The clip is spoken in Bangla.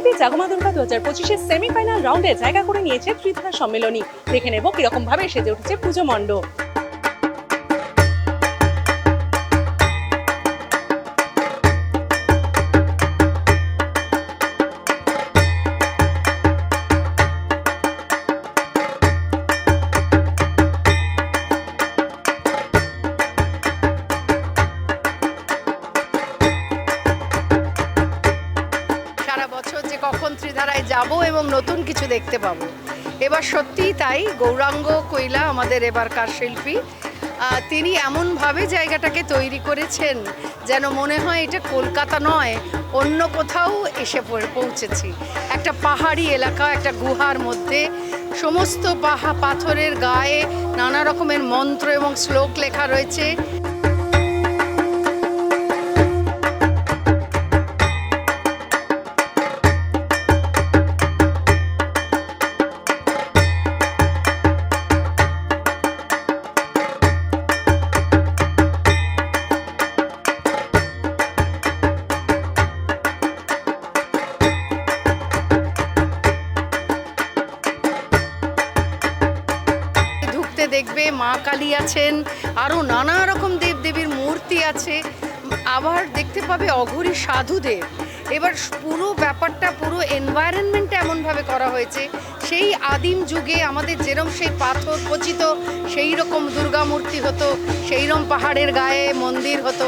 উপস্থিতি জাগমা দুর্গা দু হাজার পঁচিশের সেমিফাইনাল রাউন্ডে জায়গা করে নিয়েছে ত্রিধারা সম্মেলনী। দেখে নেব কীরকম ভাবে সেজে উঠেছে পুজো মণ্ডপ। কখন ত্রিধারায় যাব এবং নতুন কিছু দেখতে পাবো। এবার সত্যিই তাই, গৌরাঙ্গ কৈলা আমাদের এবারকার শিল্পী। তিনি এমনভাবে জায়গাটাকে তৈরি করেছেন যেন মনে হয় এটা কলকাতা নয়, অন্য কোথাও এসে পৌঁছেছি। একটা পাহাড়ি এলাকা, একটা গুহার মধ্যে সমস্ত পাহা পাথরের গায়ে নানা রকমের মন্ত্র এবং শ্লোক লেখা রয়েছে। ঢুকতে দেখবে মা কালী আছেন, আরও নানা রকম দেবদেবীর মূর্তি আছে, আবার দেখতে পাবে অঘরী সাধুদের। এবার পুরো ব্যাপারটা, পুরো এনভায়রনমেন্ট এমনভাবে করা হয়েছে, সেই আদিম যুগে আমাদের যেরম সেই পাথর খচিত সেই রকম দুর্গা মূর্তি হতো সেইরকম পাহাড়ের গায়ে মন্দির হতো।